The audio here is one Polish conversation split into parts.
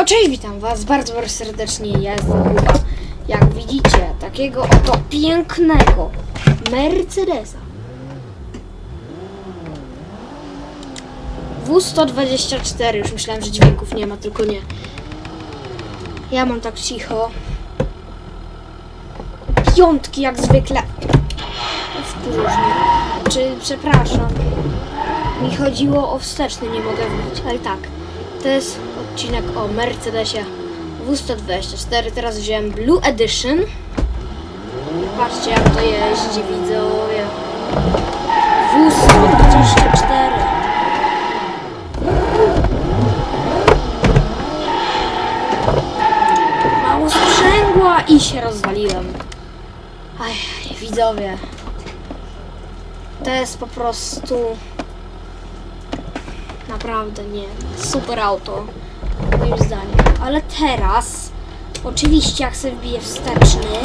To cześć, witam was bardzo, bardzo serdecznie, ja jestem Kuba. Jak widzicie, takiego oto pięknego Mercedesa. W124, już myślałem, że dźwięków nie ma, tylko nie. Ja mam tak cicho. Piątki jak zwykle. Czy, przepraszam. Mi chodziło o wsteczny, nie mogę wbić, ale tak. To jest odcinek o Mercedesie W124. Teraz wziąłem Blue Edition. Patrzcie jak to jeździ, widzowie. W124. Mało sprzęgła i się rozwaliłem. Aj, widzowie. To jest po prostu naprawdę nie. Super auto, moim zdaniem. Ale teraz, oczywiście, jak sobie wbiję wsteczny,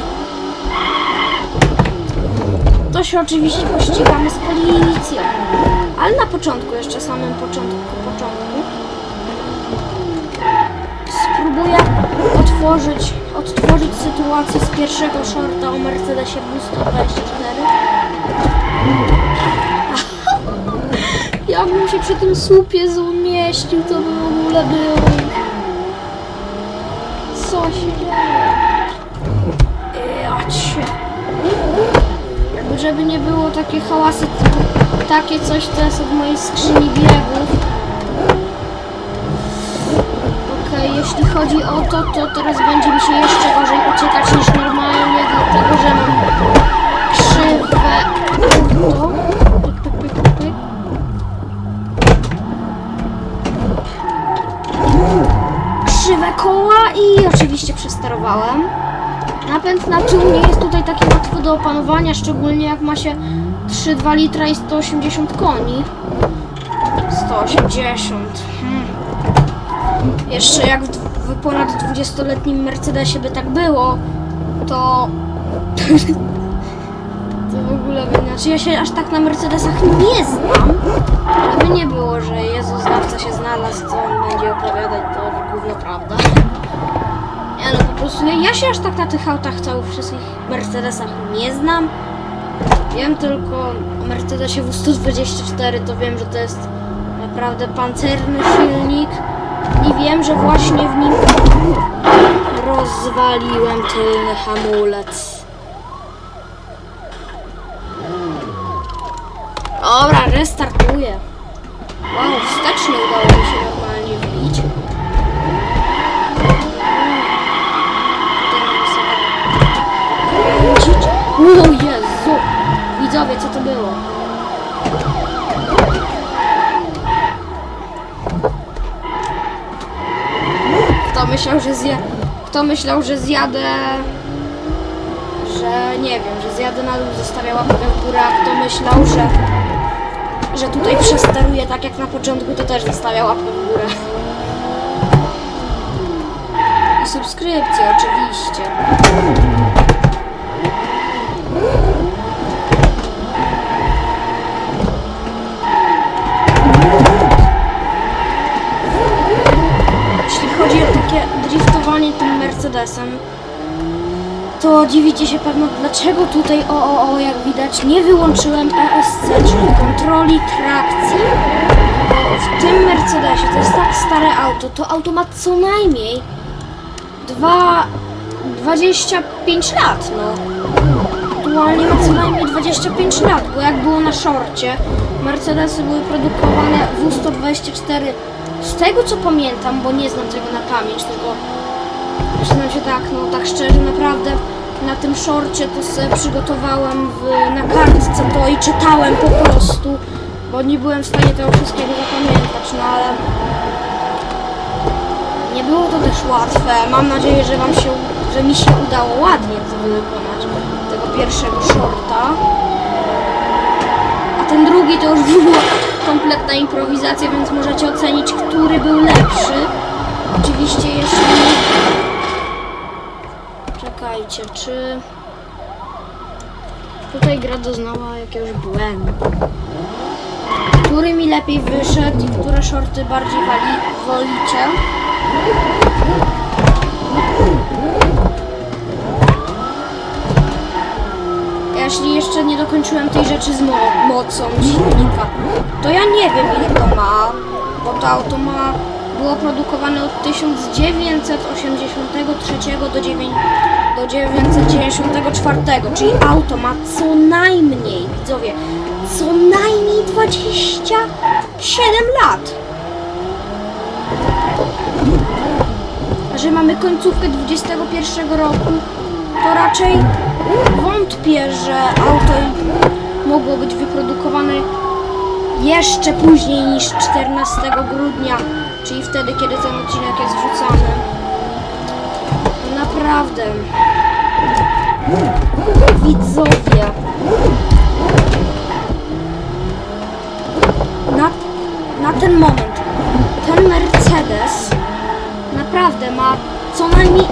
to się oczywiście pościgamy z policją. Ale na początku, jeszcze samym początku, początku, spróbuję otworzyć, odtworzyć sytuację z pierwszego shorta o Mercedesie W124. Jakbym się przy tym słupie zmieścił, to by w ogóle było. Co się dzieje? Ja cię. Jakby żeby nie było takie hałasy, takie coś, to jest od mojej skrzyni biegów. Okej, jeśli chodzi o to, to teraz będzie mi się jeszcze gorzej uciekać niż normalnie, dlatego że mam krzywe. Koła i oczywiście przesterowałem. Napęd na tył nie jest tutaj taki łatwy do opanowania, szczególnie jak ma się 3,2 litra i 180 koni. 180. Hmm. Jeszcze jak w, w ponad 20-letnim Mercedesie by tak było, to... to w ogóle by inaczej. Ja się aż tak na Mercedesach nie znam, ale by nie było, że Jezus znawca się znalazł, co on będzie opowiadać, to gówno prawda. Ja no po prostu, ja, się aż tak na tych autach całych wszystkich Mercedesach nie znam. Wiem tylko o Mercedesie W124, to wiem, że to jest naprawdę pancerny silnik i wiem, że właśnie w nim rozwaliłem tylny hamulec. Dobra, restartuję. Wow, wsteczny udało mi się normalnie wbić. Kręcić. O Jezu! Widzowie, co to było? Kto myślał, że zja... Kto myślał, że zjadę... Że nie wiem, że zjadę na dół, zostawię łapkę w górę, a kto myślał, że że tutaj przesteruję tak jak na początku, to też zostawia łapkę w górę. I subskrypcję oczywiście. Driftowanie tym Mercedesem, to dziwicie się pewno, dlaczego tutaj o, o, o, jak widać, nie wyłączyłem ESC, czyli kontroli trakcji. Bo w tym Mercedesie, to jest tak stare auto, to auto ma co najmniej dwa, 25 lat, no. Aktualnie ma co najmniej 25 lat, bo jak było na szorcie, Mercedesy były produkowane W124, z tego co pamiętam, bo nie znam tego na pamięć, tylko Przyznam się tak, no tak szczerze, naprawdę na tym szorcie to sobie przygotowałem w, na kartce to i czytałem po prostu, bo nie byłem w stanie tego wszystkiego zapamiętać, no ale nie było to też łatwe. Mam nadzieję, że wam się, że mi się udało ładnie to wykonać, tego pierwszego shorta. A ten drugi to już była kompletna improwizacja, więc możecie ocenić, który był lepszy. Oczywiście jeszcze... Czekajcie, czy... Tutaj gra doznała jakiegoś błędu. Który mi lepiej wyszedł i które shorty bardziej wali, wolicie? Jeśli jeszcze nie dokończyłem tej rzeczy z mo mocą silnika, to ja nie wiem ile to ma, bo to auto ma było produkowane od 1983 do, 9, do 1994, czyli auto ma co najmniej, widzowie, co najmniej 27 lat. że mamy końcówkę XXI roku, to raczej wątpię, że auto mogło być wyprodukowane jeszcze później niż 14 grudnia, czyli wtedy, kiedy ten odcinek jest wrzucany. Naprawdę. Widzowie. Na, na ten moment ten Mercedes naprawdę ma co najmniej.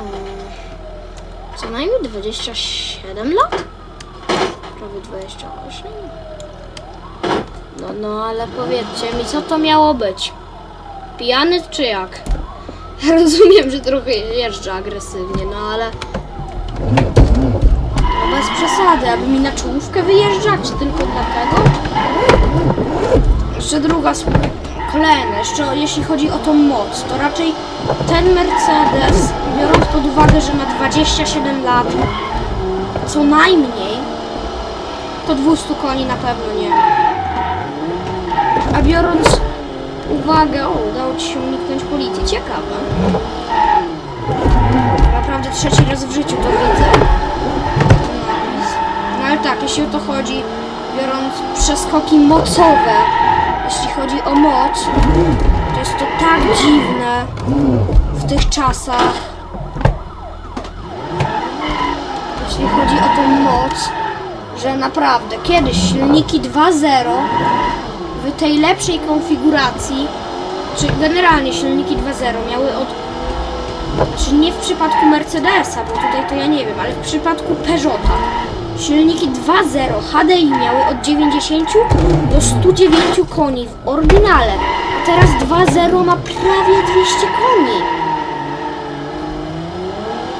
Eee, Co najmniej 27 lat? Prawie 28. No, no, ale powiedzcie mi, co to miało być? Pijany czy jak? Rozumiem, że trochę jeżdżę agresywnie, no ale. No bez przesady, aby mi na czołówkę wyjeżdżać tylko dlatego? Jeszcze druga. Kolejne, jeszcze jeśli chodzi o tą moc, to raczej ten Mercedes, biorąc pod uwagę, że ma 27 lat, co najmniej, to 200 koni na pewno nie. A biorąc uwagę, udało Ci się uniknąć policji, ciekawe. Naprawdę trzeci raz w życiu to widzę. No ale tak, jeśli o to chodzi, biorąc przeskoki mocowe, jeśli chodzi o moc, to jest to tak dziwne w tych czasach. Jeśli chodzi o tą moc, że naprawdę kiedyś silniki 2.0 w tej lepszej konfiguracji, czy generalnie silniki 2.0 miały od znaczy nie w przypadku Mercedesa, bo tutaj to ja nie wiem, ale w przypadku Peugeota. Silniki 2.0 HDI miały od 90 do 109 koni w oryginale, a teraz 2.0 ma prawie 200 koni.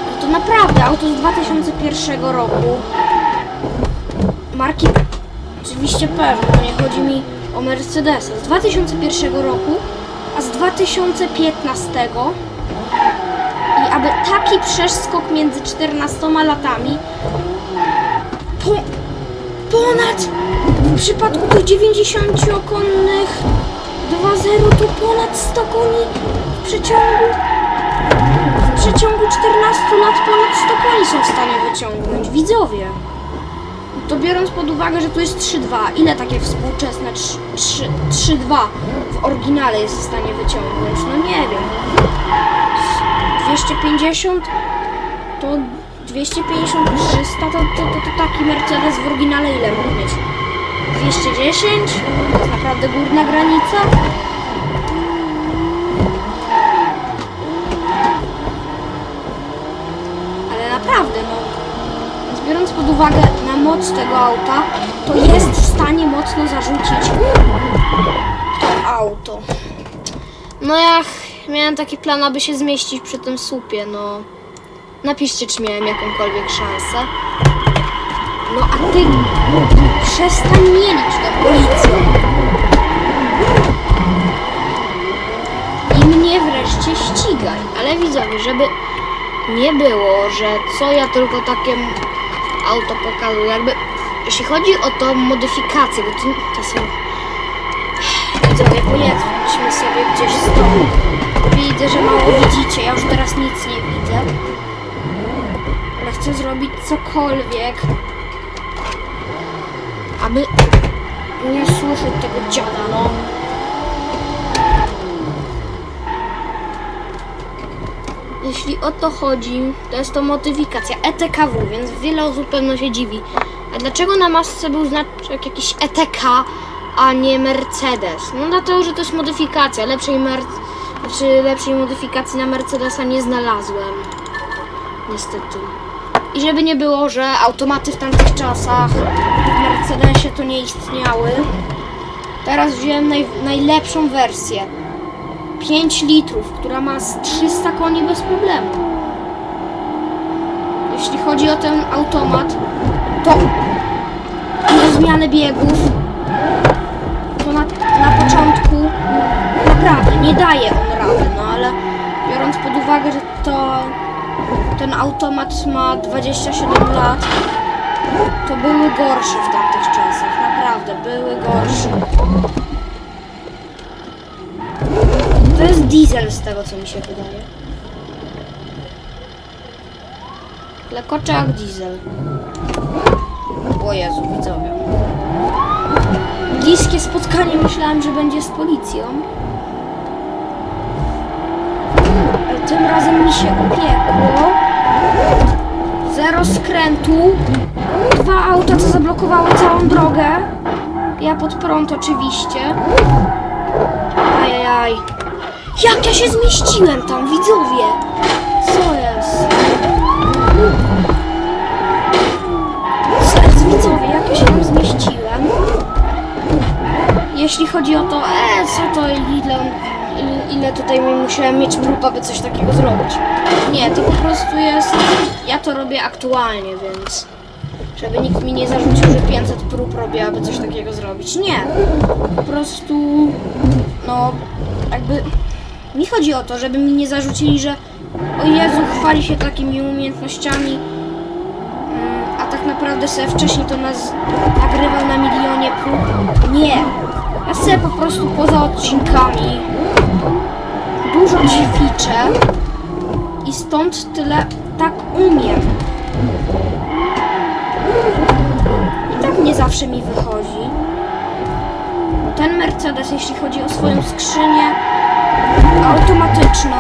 No to naprawdę auto z 2001 roku marki? Oczywiście Peugeot, nie chodzi mi o Mercedesa. Z 2001 roku, a z 2015 i aby taki przeskok między 14 latami po, ponad w przypadku tych 90-konnych 2.0 to ponad 100 koni w przeciągu w przeciągu 14 lat ponad 100 koni są w stanie wyciągnąć. Widzowie to biorąc pod uwagę, że tu jest 3.2 ile takie współczesne 3.2 w oryginale jest w stanie wyciągnąć no nie wiem 250 to 250, 300 to, to, to, to taki Mercedes w oryginale ile mógł mieć? 210? To jest naprawdę górna granica? Ale naprawdę, no biorąc pod uwagę moc tego auta, to jest w stanie mocno zarzucić to auto. No ja miałem taki plan, aby się zmieścić przy tym słupie, no. Napiszcie, czy miałem jakąkolwiek szansę. No a ty przestań mielić tę policję. I mnie wreszcie ścigaj. Ale widzowie, żeby nie było, że co ja tylko takie auto pokazuję, jakby jeśli chodzi o tą modyfikację, bo to, to są widzowie, pojedźmy sobie gdzieś stąd. Widzę, że mało widzicie, ja już teraz nic nie widzę. Ale chcę zrobić cokolwiek, aby nie słyszeć tego dziada, no. Jeśli o to chodzi, to jest to modyfikacja ETKW, więc wiele osób pewno się dziwi. A dlaczego na masce był znaczek jakiś ETK, a nie Mercedes? No dlatego, że to jest modyfikacja. Lepszej, mer znaczy lepszej modyfikacji na Mercedesa nie znalazłem. Niestety. I żeby nie było, że automaty w tamtych czasach w Mercedesie to nie istniały. Teraz wziąłem naj najlepszą wersję. 5 litrów, która ma z 300 koni bez problemu. jeśli chodzi o ten automat, to na zmianę biegów, to na, na początku naprawdę nie daje on rady, no ale biorąc pod uwagę, że to ten automat ma 27 lat, to były gorsze w tamtych czasach, naprawdę, były gorsze. Diesel z tego, co mi się wydaje. Lekocze jak diesel. O Jezu, widzowie. Bliskie spotkanie myślałem, że będzie z policją. Ale tym razem mi się upiekło. Zero skrętu. Dwa auta, co zablokowały całą drogę. Ja pod prąd oczywiście. Ajajaj. Jak ja się zmieściłem tam, widzowie? Co jest? Co jest, widzowie? Jak ja się tam zmieściłem? Jeśli chodzi o to, e, co to, ile, ile tutaj musiałem mieć prób, aby coś takiego zrobić. Nie, to po prostu jest, ja to robię aktualnie, więc żeby nikt mi nie zarzucił, że 500 prób robię, aby coś takiego zrobić. Nie, po prostu, no, jakby mi chodzi o to, żeby mi nie zarzucili, że o Jezu, chwali się takimi umiejętnościami, mm, a tak naprawdę sobie wcześniej to nas nagrywał na milionie prób. Nie. Ja sobie po prostu poza odcinkami dużo ćwiczę i stąd tyle tak umiem. I tak nie zawsze mi wychodzi. Ten Mercedes, jeśli chodzi o swoją skrzynię automatyczną,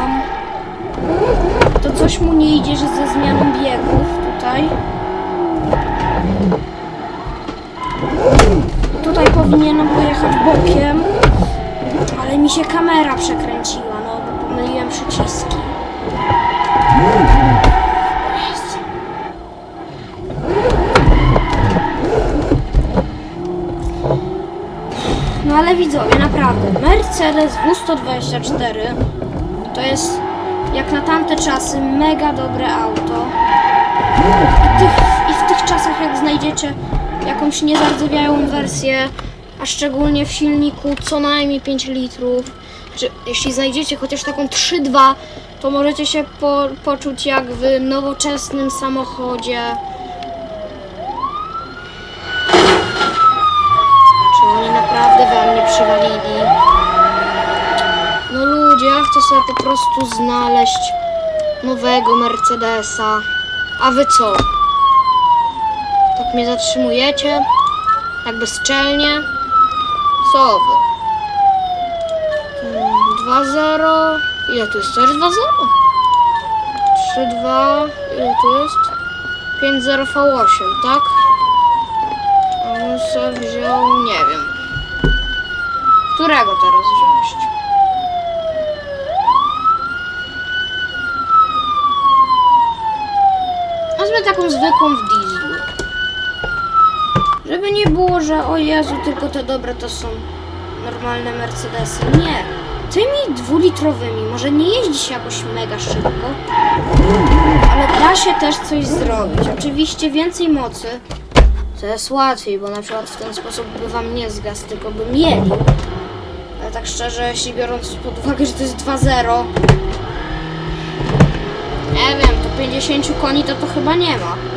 to coś mu nie idzie, że ze zmianą biegów tutaj. Tutaj powinienem pojechać bokiem, ale mi się kamera przekręciła, no bo pomyliłem przyciski. Jezu. No ale widzowie, naprawdę, Mercedes W124 to jest jak na tamte czasy mega dobre auto. I, tych, I w tych czasach jak znajdziecie jakąś niezardzewiałą wersję, a szczególnie w silniku co najmniej 5 litrów, że jeśli znajdziecie chociaż taką 3.2, to możecie się po, poczuć jak w nowoczesnym samochodzie. Czy oni naprawdę wam nie przywalili? No ludzie, ja chcę sobie po prostu znaleźć nowego Mercedesa. A wy co? Tak mnie zatrzymujecie? Tak bezczelnie? Co wy? Hmm, 2-0. Ile tu jest? Też 2-0? 3-2. Ile tu jest? 5-0 V8, tak? A on se wziął, nie wiem. Którego teraz wziąć? Wezmę taką zwykłą w dieslu. Żeby nie było, że o Jezu, tylko te dobre to są normalne Mercedesy. Nie. Tymi dwulitrowymi może nie jeździ się jakoś mega szybko, ale da się też coś zrobić. Oczywiście więcej mocy to jest łatwiej, bo na przykład w ten sposób by wam nie zgasł, tylko by mieli. Ale tak szczerze, jeśli biorąc pod uwagę, że to jest 2.0, nie wiem, to 50 koni to to chyba nie ma.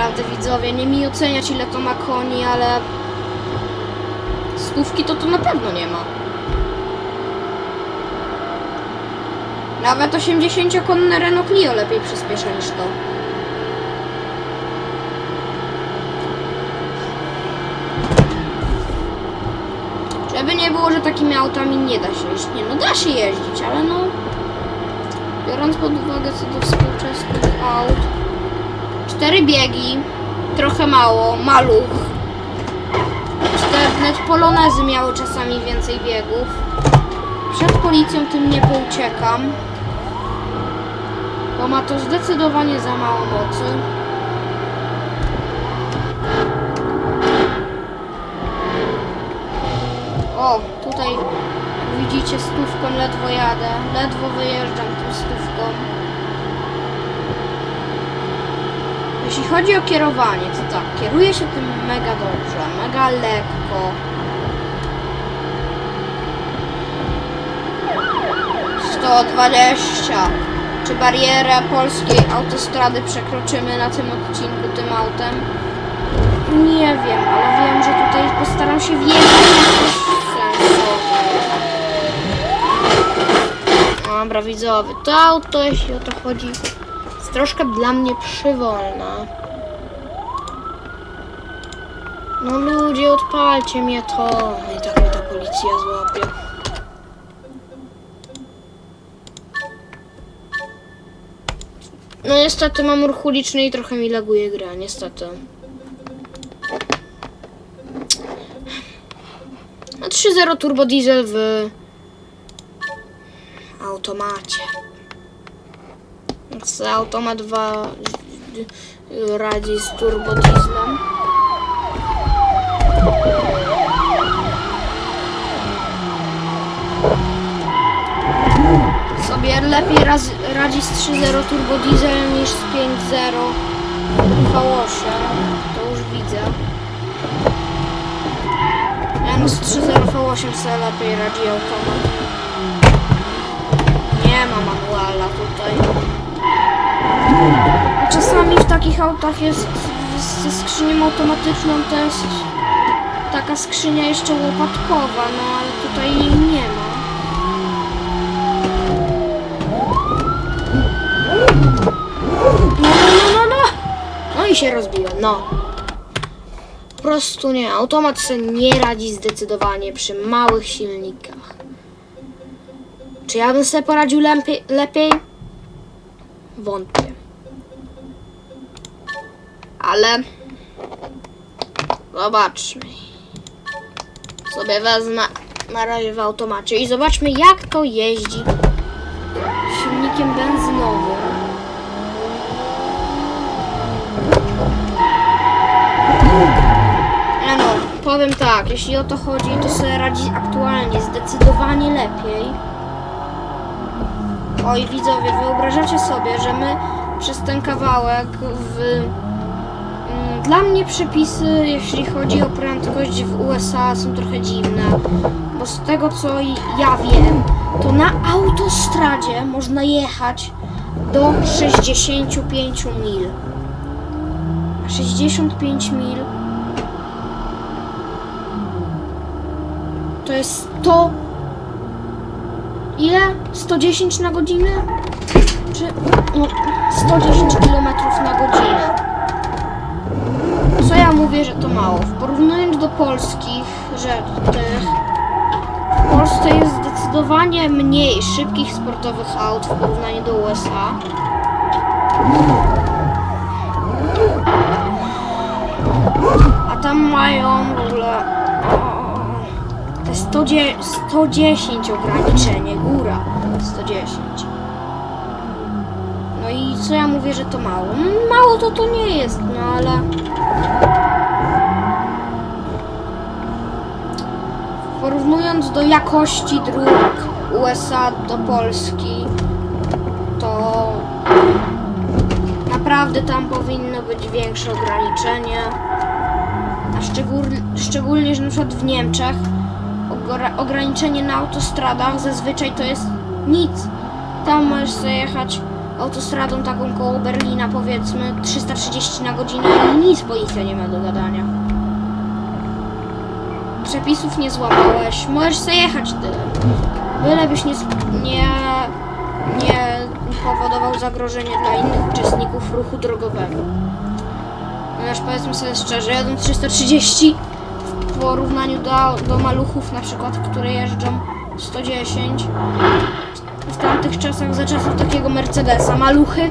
Naprawdę widzowie, nie mi oceniać ile to ma koni, ale stówki to to na pewno nie ma. Nawet 80-konne Renault Clio lepiej przyspiesza niż to. Żeby nie było, że takimi autami nie da się jeździć. Nie, no da się jeździć, ale no... Biorąc pod uwagę co do współczesnych aut... Cztery biegi, trochę mało, maluch. Cztery, nawet polonezy miały czasami więcej biegów. Przed policją tym nie pouciekam. Bo ma to zdecydowanie za mało mocy. O, tutaj widzicie stówką ledwo jadę. Ledwo wyjeżdżam tą stówką. Jeśli chodzi o kierowanie, to tak, kieruje się tym mega dobrze, mega lekko. Sto dwadzieścia. Czy barierę polskiej autostrady przekroczymy na tym odcinku tym autem? Nie wiem, ale wiem, że tutaj postaram się wjechać. Dobra, widzowie, to auto, jeśli o to chodzi, troszkę dla mnie przywolne. No ludzie, odpalcie mnie to. No I tak mnie ta policja złapie. No niestety mam ruch uliczny i trochę mi laguje gra, niestety. A 3.0 turbo diesel w automacie. Z automat 2 radzi z turbo dieslem. Sobie lepiej raz, radzi z 3.0 turbo diesel niż z 5.0 V8. To już widzę. Ja no z 3.0 V8 sobie lepiej radzi automat. Nie ma manuala tutaj. Czasami w takich autach jest ze skrzynią automatyczną to jest taka skrzynia jeszcze łopatkowa, no ale tutaj jej nie ma. No, no, no, no, no! No i się rozbiłem, no. Po prostu nie, automat sobie nie radzi zdecydowanie przy małych silnikach. Czy ja bym sobie poradził lepiej? Wątpię. Ale zobaczmy. Sobie wezmę na razie w automacie i zobaczmy jak to jeździ silnikiem benzynowym. Ja no, powiem tak, jeśli o to chodzi, to sobie radzi aktualnie zdecydowanie lepiej. Oj, widzowie, wyobrażacie sobie, że my przez ten kawałek w... mm, Dla mnie przepisy, jeśli chodzi o prędkość w USA są trochę dziwne, bo z tego co ja wiem, to na autostradzie można jechać do 65 mil. A 65 mil to jest 100 Ile? 110 na godzinę? Czy no, 110 km na godzinę? Co ja mówię, że to mało? Porównując do polskich rzeczy, w Polsce jest zdecydowanie mniej szybkich sportowych aut w porównaniu do USA. A tam mają w ogóle 110, 110 ograniczenie, góra 110. No i co ja mówię, że to mało? Mm, Mało to to nie jest, no ale... Porównując do jakości dróg USA do Polski, to naprawdę tam powinno być większe ograniczenie. A szczegól, szczególnie, że na przykład w Niemczech ograniczenie na autostradach zazwyczaj to jest nic. Tam możesz sobie jechać autostradą taką koło Berlina powiedzmy 330 na godzinę i nic policja nie ma do gadania. Przepisów nie złamałeś, możesz sobie jechać tyle. Bylebyś nie, nie, nie powodował zagrożenia dla innych uczestników ruchu drogowego. Ponieważ powiedzmy sobie szczerze, jadąc 330 w porównaniu do, do maluchów na przykład, które jeżdżą 110 w tamtych czasach, za czasów takiego Mercedesa, maluchy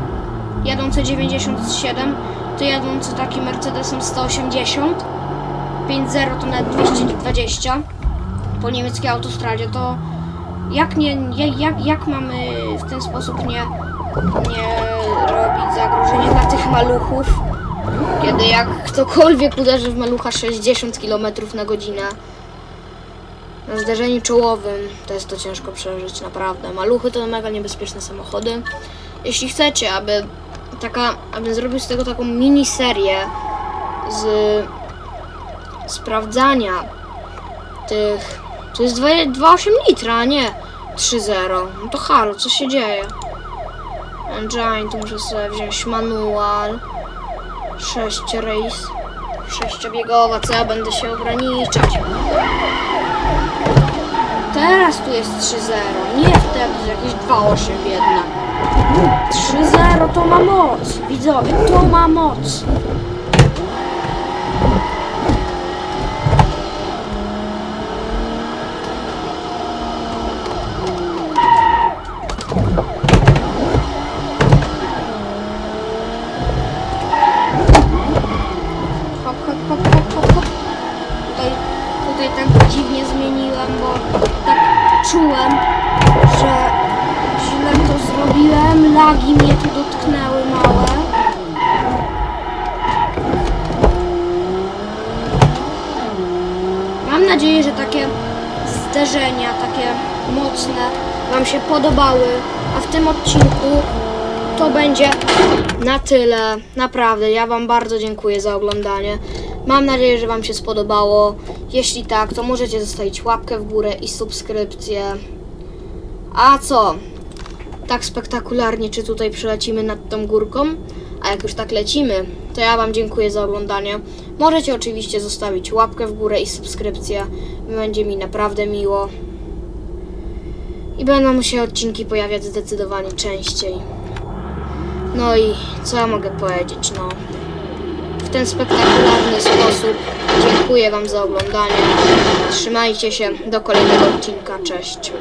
jadące 97, to jadące takim Mercedesem 180, 5.0 to nawet 220 po niemieckiej autostradzie, to jak nie, jak, jak, mamy w ten sposób nie, nie robić zagrożenia dla tych maluchów, kiedy jak ktokolwiek uderzy w malucha 60 km na godzinę na zdarzeniu czołowym, to jest to ciężko przeżyć, naprawdę. Maluchy to mega niebezpieczne samochody. Jeśli chcecie, aby taka, abym zrobił z tego taką miniserię z sprawdzania tych. To jest 2 2,8 litra, a nie 3,0. No to halo, co się dzieje? Engine, tu muszę sobie wziąć manual. 6 race. Sześciobiegowa, co ja będę się ograniczać. Teraz tu jest 3-0, nie wtedy, jakieś 2-8 jednak. 3-0 to ma moc, widzowie, to ma moc. Się podobały, a w tym odcinku to będzie na tyle. Naprawdę, ja Wam bardzo dziękuję za oglądanie. Mam nadzieję, że Wam się spodobało. Jeśli tak, to możecie zostawić łapkę w górę i subskrypcję. A co? Tak spektakularnie, czy tutaj przelecimy nad tą górką? A jak już tak lecimy, to ja Wam dziękuję za oglądanie. Możecie oczywiście zostawić łapkę w górę i subskrypcję. Będzie mi naprawdę miło. I będą się odcinki pojawiać zdecydowanie częściej. No i co ja mogę powiedzieć, no. W ten spektakularny sposób dziękuję Wam za oglądanie. Trzymajcie się do kolejnego odcinka. Cześć.